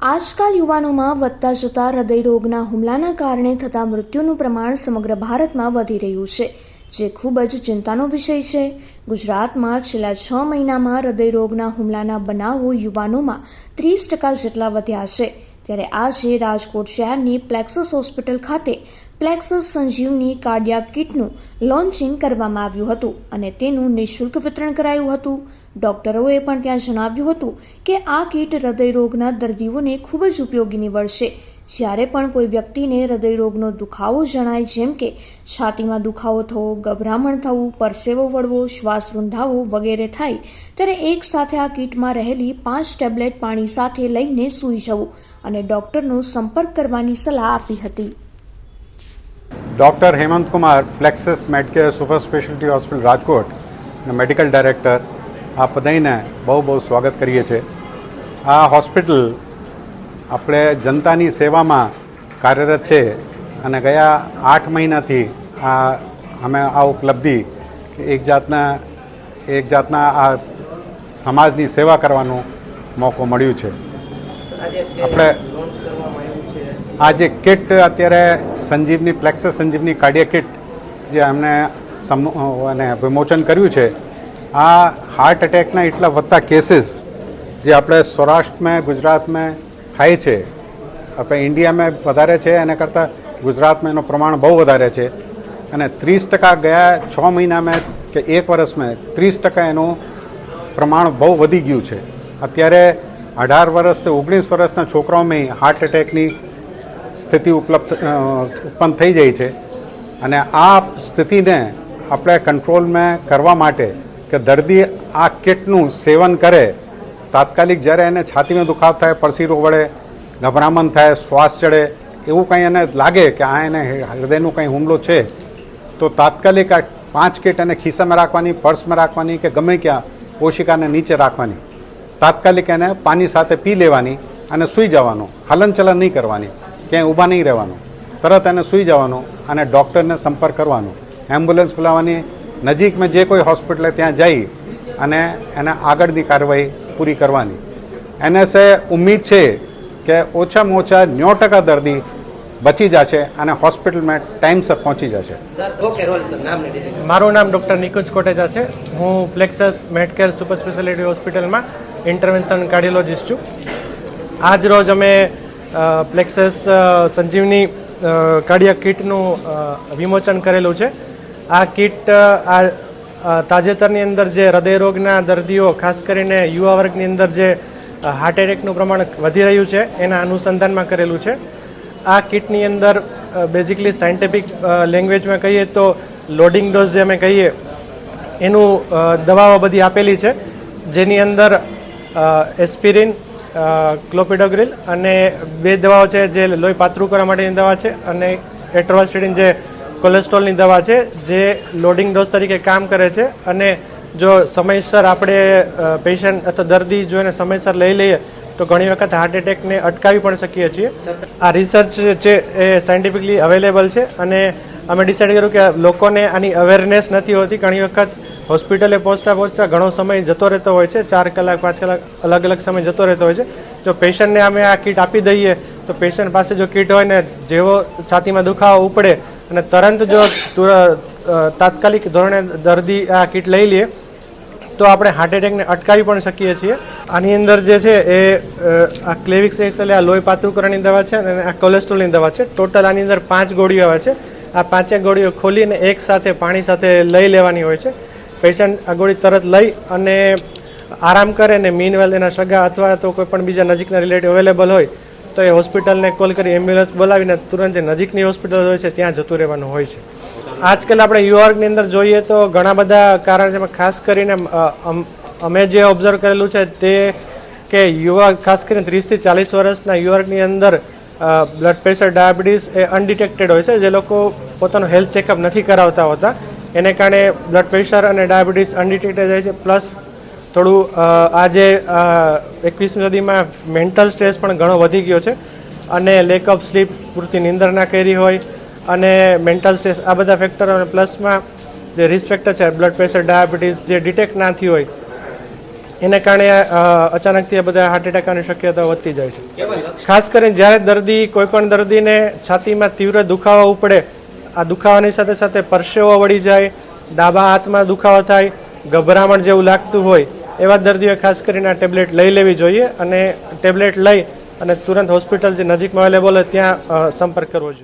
આજકાલ યુવાનોમાં વધતા જતા હૃદયરોગના હુમલાના કારણે થતા મૃત્યુનું પ્રમાણ સમગ્ર ભારતમાં વધી રહ્યું છે, જે ખૂબ જ ચિંતાનો વિષય છે. ગુજરાતમાં છેલ્લા છ મહિનામાં હૃદયરોગના હુમલાના બનાવો યુવાનોમાં ત્રીસ ટકા જેટલા વધ્યા છે. ત્યારે આજે રાજકોટ શહેરની પ્લેક્સસ હોસ્પિટલ ખાતે પ્લેક્સસ સંજીવની કાર્ડિયા કિટનું લોન્ચિંગ કરવામાં આવ્યું હતું અને તેનું નિઃશુલ્ક વિતરણ કરાયું હતું. ડોક્ટરોએ પણ ત્યાં જણાવ્યું હતું કે આ કીટ હૃદયરોગના દર્દીઓને ખૂબ જ ઉપયોગી નીવડશે. જ્યારે પણ કોઈ વ્યક્તિને હૃદયરોગનો દુખાવો જણાય, જેમ કે છાતીમાં દુખાવો થવો, ગભરામણ થવું, પરસેવો વળવો, શ્વાસ રૂંધાવો વગેરે થાય, ત્યારે એક સાથે આ કીટમાં રહેલી પાંચ ટેબ્લેટ પાણી સાથે લઈને સૂઈ જવું અને ડોક્ટરનો સંપર્ક કરવાની સલાહ આપી હતી. Doctor Hemant Kumar Plexus Medcare super speciality hospital Rajkot medical director આ બધાને બહુ બહુ સ્વાગત કરીએ છીએ. આ હોસ્પિટલ આપણે જનતાની સેવામાં કાર્યરત છે અને ગયા આઠ મહિનાથી આ અમે આ ઉપલબ્ધિ એક જાતના એક જાતના આ સમાજની સેવા કરવાનો મોકો મળ્યું છે. આપણે આ જે કિટ અત્યારે Sanjeevani Plexus Sanjeevani cardia kit જે એમને અને વિમોચન કર્યું છે, આ હાર્ટ એટેકના એટલા વધતા કેસીસ જે આપણે સૌરાષ્ટ્રમાં, ગુજરાતમાં થાય છે, આપણે ઇન્ડિયામાં વધારે છે, એના કરતાં ગુજરાતમાં એનું પ્રમાણ બહુ વધારે છે. અને ત્રીસ ટકા ગયા છ મહિનામાં કે એક વર્ષમાં ત્રીસ ટકા એનું પ્રમાણ બહુ વધી ગયું છે. અત્યારે અઢાર વર્ષથી ઓગણીસ વર્ષના છોકરાઓમાં હાર્ટ એટેકની સ્થિતિ ઉપલબ્ધ ઉત્પન્ન થઈ જાય છે. અને આ સ્થિતિને આપણે કંટ્રોલમાં કરવા માટે કે દર્દી આ કિટનું સેવન કરે, તાત્કાલિક જ્યારે એને છાતીમાં દુખાવ થાય, પરસીરો વળે, ગભરામણ થાય, શ્વાસ ચડે, એવું કંઈ એને લાગે કે આ એને હૃદયનું કંઈ હુમલો છે, તો તાત્કાલિક આ પાંચ કિટ એને ખિસ્સામાં રાખવાની, પર્સમાં રાખવાની કે ગમે ક્યાં કોશિકાને નીચે રાખવાની. તાત્કાલિક એને પાણી સાથે પી લેવાની અને સૂઈ જવાનું. હલનચલન નહીં કરવાની. ક્યાંય ઊભા નહીં રહેવાનું. તરત એને સૂઈ જવાનું અને ડૉક્ટરને સંપર્ક કરવાનો. એમ્બ્યુલન્સ બોલાવવાની. નજીકમાં જે કોઈ હોસ્પિટલે ત્યાં જઈ અને એને આગળની કાર્યવાહી પૂરી કરવાની. એનએસએ ઉમ્મીદ છે કે ઓછામાં ઓછા નેવું ટકા દર્દી બચી જશે અને હોસ્પિટલમાં ટાઈમસર પહોંચી જશે. ઓકે રોલ સર? નામ ને ડિઝાઇન મારું નામ ડૉક્ટર નિકુંજ કોટેજા છે. હું પ્લેક્સસ મેડકેર સુપર સ્પેશિયાલિટી હોસ્પિટલમાં ઇન્ટરવેન્શન કાર્ડિયોલોજિસ્ટ છું. આજ રોજ અમે પ્લેક્સસ સંજીવની કાર્ડિયા કિટનું વિમોચન કરેલું છે. આ કિટ આ તાજેતરની અંદર જે હૃદયરોગના દર્દીઓ, ખાસ કરીને યુવા વર્ગની અંદર જે હાર્ટ એટેકનું પ્રમાણ વધી રહ્યું છે, એના અનુસંધાનમાં કરેલું છે. આ કિટની અંદર બેઝિકલી સાયન્ટિફિક લેંગ્વેજમાં કહીએ તો લોડિંગ ડોઝ જે અમે કહીએ, એનું દવાઓ બધી આપેલી છે. જેની અંદર એસ્પિરિન ક્લોપિડોગ્રિલ અને બે દવાઓ છે જે લોહી પાતળું કરવા માટેની દવા છે અને એટ્રોવાસ્ટિડિન જે કોલેસ્ટ્રોલની દવા છે, જે લોડિંગ ડોઝ તરીકે કામ કરે છે. અને જો સમયસર આપણે પેશન્ટ અથવા દર્દી જો એને સમયસર લઈ લઈએ, તો ઘણી વખત હાર્ટ એટેકને અટકાવી પણ શકીએ છીએ. આ રિસર્ચ છે એ સાયન્ટિફિકલી અવેલેબલ છે અને અમે ડિસાઇડ કર્યું કે લોકોને આની અવેરનેસ નથી હોતી. ઘણી વખત હોસ્પિટલે પહોંચતા પહોંચતા ઘણો સમય જતો રહેતો હોય છે. ચાર કલાક, પાંચ કલાક અલગ અલગ સમય જતો રહેતો હોય છે. જો પેશન્ટને અમે આ કીટ આપી દઈએ, તો પેશન્ટ પાસે જો કીટ હોય ને, જેવો છાતીમાં દુખાવો ઉપડે અને તરત જો તાત્કાલિક ધોરણે દર્દી આ કીટ લઈ લે, તો આપણે હાર્ટ એટેકને અટકાવી પણ શકીએ છીએ. આની અંદર જે છે એ આ ક્લેવિક્સ એટલે આ લોહી પાતળુકરણની દવા છે અને આ કોલેસ્ટ્રોલની દવા છે. ટોટલ આની અંદર પાંચ ગોળીઓ આવે છે. આ પાંચેક ગોળીઓ ખોલીને એક સાથે પાણી સાથે લઈ લેવાની હોય છે. પેશન્ટ આ ગોળી તરત લઈ અને આરામ કરે ને મીનવેલ એના સગા અથવા તો કોઈ પણ બીજા નજીકના રિલેટિવ અવેલેબલ હોય, તો એ હોસ્પિટલને કોલ કરી એમ્બ્યુલન્સ બોલાવીને તુરંત જે નજીકની હોસ્પિટલ હોય છે, ત્યાં જતું રહેવાનું હોય છે. આજકાલ આપણે યુવાર્ગની અંદર જોઈએ તો ઘણા બધા કારણ છે ખાસ કરીને અમે જે ઓબ્ઝર્વ કરેલું છે તે કે યુવા, ખાસ કરીને ત્રીસથી ચાલીસ વર્ષના યુવાર્ગની અંદર બ્લડ પ્રેશર ડાયાબિટીસ એ અનડિટેક્ટેડ હોય છે. જે લોકો પોતાનું હેલ્થ ચેકઅપ નથી કરાવતા હોતા. એને કારણે બ્લડ પ્રેશર અને ડાયાબિટીસ અનડિટેક્ટેડ જાય છે. પ્લસ થોડું આજે એકવીસમી સદીમાં મેન્ટલ સ્ટ્રેસ પણ ઘણો વધી ગયો છે અને લેક ઓફ સ્લીપ પૂરતી નિંદર ના કરી હોય અને મેન્ટલ સ્ટ્રેસ આ બધા ફેક્ટરો અને પ્લસમાં જે રિસ્ક ફેક્ટર છે બ્લડ પ્રેશર ડાયાબિટીસ જે ડિટેક્ટ ના થયું હોય, એને કારણે અચાનકથી આ બધા હાર્ટ એટેકની શક્યતા વધતી જાય છે. ખાસ કરીને જ્યારે દર્દી, કોઈ પણ દર્દીને છાતીમાં તીવ્ર દુખાવો ઉપડે આ દુખાવાની સાથે સાથે પરસેવો વળી જાય, ડાબા હાથમાં દુખાવો થાય, ગભરામણ જેવું લાગતું હોય, એવા દર્દીઓએ ખાસ કરીને આ ટેબ્લેટ લઈ લેવી જોઈએ અને ટેબ્લેટ લઈ અને તુરંત હોસ્પિટલ જે નજીકમાં અવેલેબલ હોય ત્યાં સંપર્ક કરવો જોઈએ.